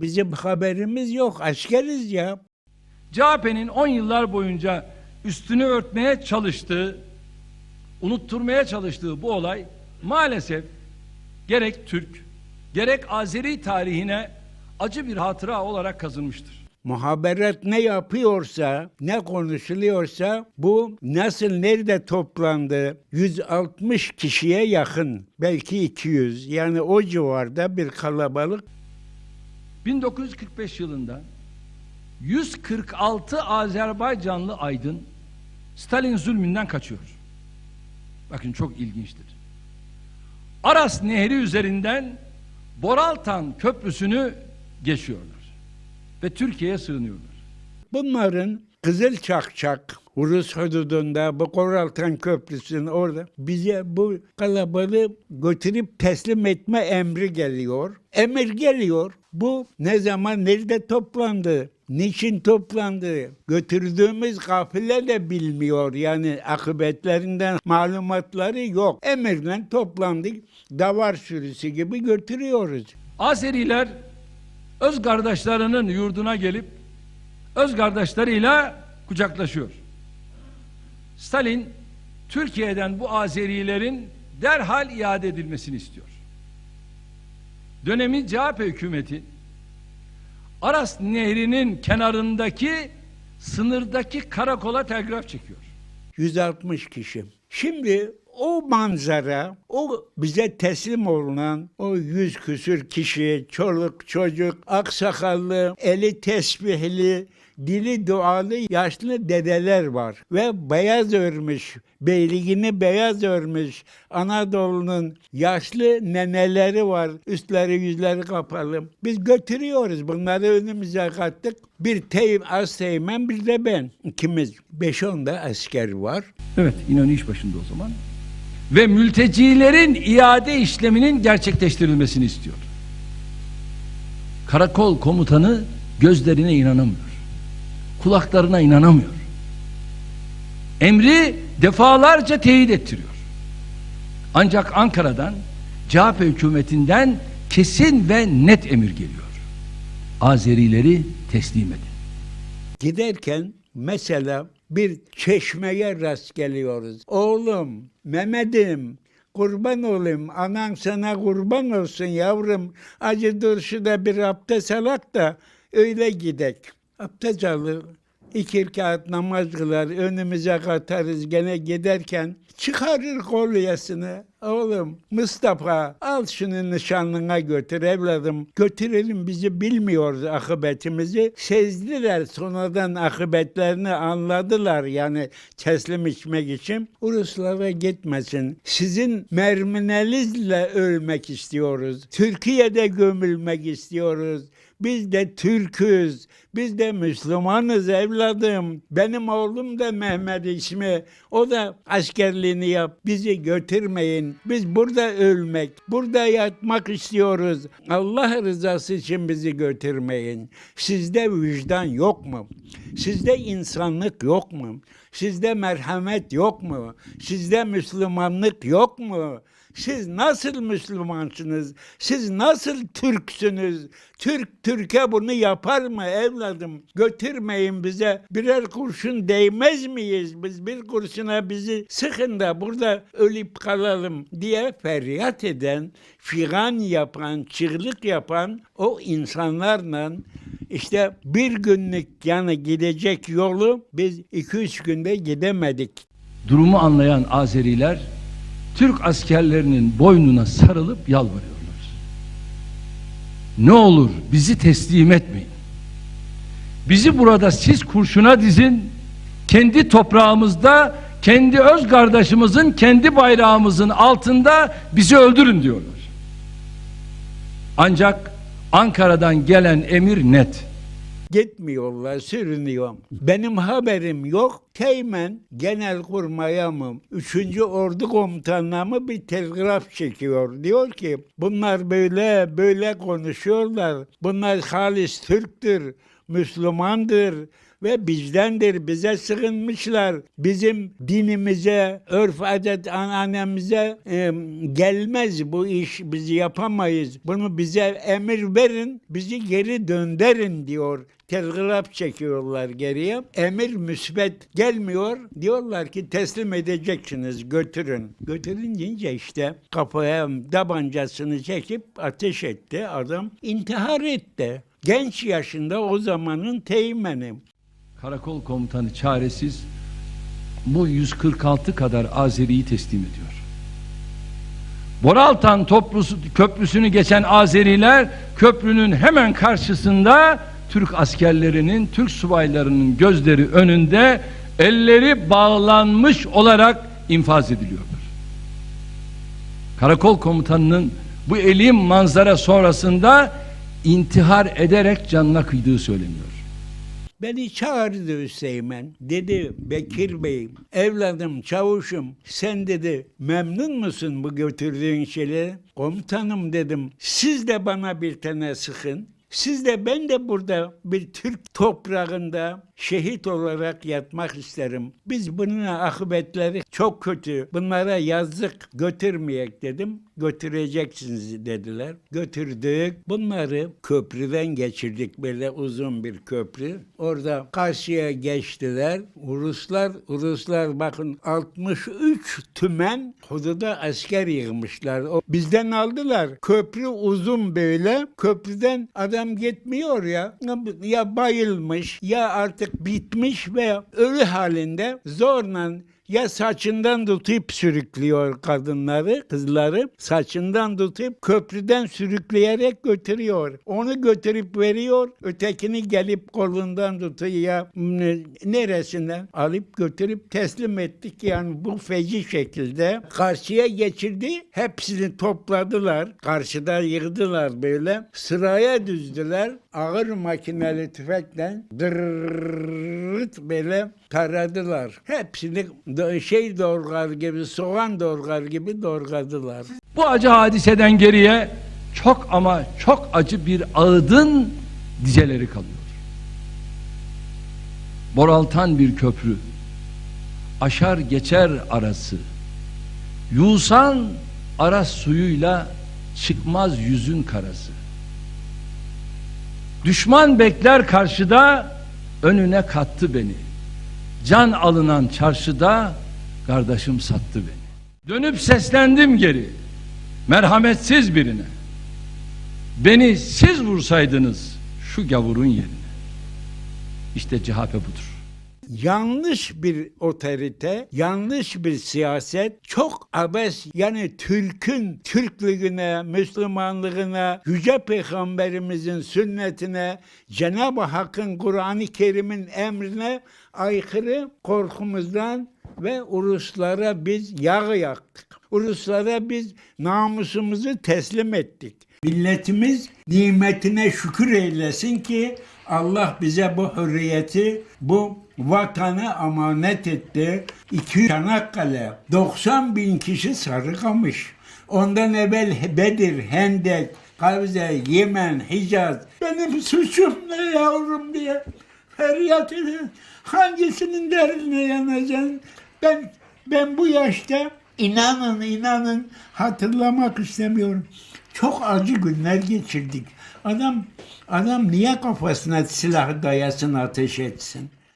Bizim haberimiz yok. Askeriz ya. CHP'nin 10 yıllar boyunca üstünü örtmeye çalıştığı, unutturmaya çalıştığı bu olay maalesef gerek Türk, gerek Azeri tarihine acı bir hatıra olarak kazınmıştır. Muhaberat ne yapıyorsa, ne konuşuluyorsa bu nasıl nerede toplandı? 160 kişiye yakın, belki 200. Yani o civarda bir kalabalık 1945 yılında 146 Azerbaycanlı aydın Stalin zulmünden kaçıyor. Bakın çok ilginçtir. Aras Nehri üzerinden Boraltan Köprüsü'nü geçiyorlar ve Türkiye'ye sığınıyorlar. Bunların Kızıl Çakçak, Rus hududunda bu Koraltan Köprüsü'nün orada bize bu kalabalığı götürüp teslim etme emri geliyor. Emir geliyor. Bu ne zaman nerede toplandı? Niçin toplandı? Götürdüğümüz kafile de bilmiyor. Yani akıbetlerinden malumatları yok. Emirle toplandık. Davar sürüsü gibi götürüyoruz. Azeriler öz kardeşlerinin yurduna gelip öz kardeşleriyle kucaklaşıyor. Stalin Türkiye'den bu Azerilerin derhal iade edilmesini istiyor. Dönemin CHP hükümeti Aras Nehri'nin kenarındaki sınırdaki karakola telgraf çekiyor. 160 kişi. Şimdi o manzara, o bize teslim olunan o yüz küsür kişi, çoluk çocuk, aksakallı, eli tesbihli, dili dualı yaşlı dedeler var. Ve beyaz örmüş, beyliğini beyaz örmüş Anadolu'nun yaşlı neneleri var. Üstleri yüzleri kapalı. Biz götürüyoruz bunları önümüze kattık. Bir teyim, az teğmen bir de ben. İkimiz. Beş on da asker var. Evet İnönü iş başında o zaman. Ve mültecilerin iade işleminin gerçekleştirilmesini istiyor. Karakol komutanı gözlerine inanamıyor. Kulaklarına inanamıyor. Emri defalarca teyit ettiriyor. Ancak Ankara'dan CHP hükümetinden kesin ve net emir geliyor. Azerileri teslim edin. Giderken mesela bir çeşmeye rast geliyoruz. Oğlum, Mehmet'im, kurban olayım, anan sana kurban olsun yavrum. Acı dur şurada bir abdest alak da öyle gidek. Abdest alır, iki rekat namaz kılar, önümüze katarız gene giderken çıkarır kolyesini. Oğlum Mustafa al şunu nişanlına götür evladım. Götürelim bizi bilmiyoruz akıbetimizi. Sezdiler sonradan akıbetlerini anladılar yani teslim içmek için. Ruslara gitmesin. Sizin merminenizle ölmek istiyoruz. Türkiye'de gömülmek istiyoruz. Biz de Türk'üz. Biz de Müslümanız evladım. Benim oğlum da Mehmet ismi. O da askerliğini yap. Bizi götürmeyin. Biz burada ölmek, burada yatmak istiyoruz. Allah rızası için bizi götürmeyin. Sizde vicdan yok mu? Sizde insanlık yok mu? Sizde merhamet yok mu? Sizde Müslümanlık yok mu? Siz nasıl Müslümansınız? Siz nasıl Türksünüz? Türk Türkiye bunu yapar mı evladım? Götürmeyin bize. Birer kurşun değmez miyiz? Biz bir kurşuna bizi sıkın da burada ölüp kalalım diye feryat eden, figan yapan, çığlık yapan o insanlarla işte bir günlük yani gidecek yolu biz iki üç günde gidemedik. Durumu anlayan Azeriler Türk askerlerinin boynuna sarılıp yalvarıyorlar. Ne olur bizi teslim etmeyin. Bizi burada siz kurşuna dizin. Kendi toprağımızda, kendi öz kardeşimizin, kendi bayrağımızın altında bizi öldürün diyorlar. Ancak Ankara'dan gelen emir net. Gitmiyorlar, sürünüyor. Benim haberim yok. Teğmen genel kurmaya mı, 3. Ordu Komutanı'na mı bir telgraf çekiyor. Diyor ki bunlar böyle böyle konuşuyorlar. Bunlar halis Türktür, Müslümandır. Ve bizdendir. Bize sığınmışlar. Bizim dinimize, örf adet ananemize e, gelmez bu iş. Biz yapamayız. Bunu bize emir verin, bizi geri döndürün diyor. Telgraf çekiyorlar geriye. Emir müsbet gelmiyor. Diyorlar ki teslim edeceksiniz götürün. Götürün deyince işte kafaya tabancasını çekip ateş etti. Adam intihar etti. Genç yaşında o zamanın teğmeni. Karakol komutanı çaresiz bu 146 kadar Azeri'yi teslim ediyor. Boraltan toplusu, köprüsünü geçen Azeriler köprünün hemen karşısında Türk askerlerinin, Türk subaylarının gözleri önünde elleri bağlanmış olarak infaz ediliyorlar. Karakol komutanının bu elim manzara sonrasında intihar ederek canına kıydığı söyleniyor. Beni çağırdı Hüseyin. Dedi Bekir Bey, evladım, çavuşum sen dedi memnun musun bu götürdüğün şeyleri? Komutanım dedim, siz de bana bir tane sıkın. Siz de ben de burada bir Türk toprağında şehit olarak yatmak isterim. Biz bunun akıbetleri çok kötü. Bunlara yazık götürmeyek dedim. Götüreceksiniz dediler. Götürdük. Bunları köprüden geçirdik böyle uzun bir köprü. Orada karşıya geçtiler. Ruslar, Ruslar bakın 63 tümen hududa asker yığmışlar. O bizden aldılar. Köprü uzun böyle. Köprüden adam gitmiyor ya. Ya bayılmış ya artık bitmiş ve ölü halinde zorla ya saçından tutup sürüklüyor kadınları, kızları. Saçından tutup köprüden sürükleyerek götürüyor. Onu götürüp veriyor. Ötekini gelip kolundan tutuyor ya ne- neresinden alıp götürüp teslim ettik. Yani bu feci şekilde karşıya geçirdi. Hepsini topladılar. Karşıda yığdılar böyle. Sıraya düzdüler. Ağır makineli tüfekle karası. Düşman bekler karşıda, önüne kattı beni. Can alınan çarşıda, kardeşim sattı beni. Dönüp seslendim geri, merhametsiz birine. Beni siz vursaydınız şu gavurun yerine. İşte CHP budur. Yanlış bir otorite, yanlış bir siyaset, çok abes yani Türk'ün Türklüğüne, Müslümanlığına, Yüce Peygamberimizin sünnetine, Cenab-ı Hakk'ın Kur'an-ı Kerim'in emrine aykırı korkumuzdan ve Uruslara biz yağ yaktık. Uruslara biz namusumuzu teslim ettik. Milletimiz nimetine şükür eylesin ki Allah bize bu hürriyeti, bu vatanı emanet etti. İki Çanakkale, 90 bin kişi Sarıkamış. Ondan evvel Bedir, Hendek, Gavze, Yemen, Hicaz. Benim suçum ne yavrum diye feryat edin. Hangisinin derdine yanacaksın? Ben, ben bu yaşta inanın inanın hatırlamak istemiyorum. Çok acı günler geçirdik. Adam adam niye kafasına silah dayasın ateş etsin?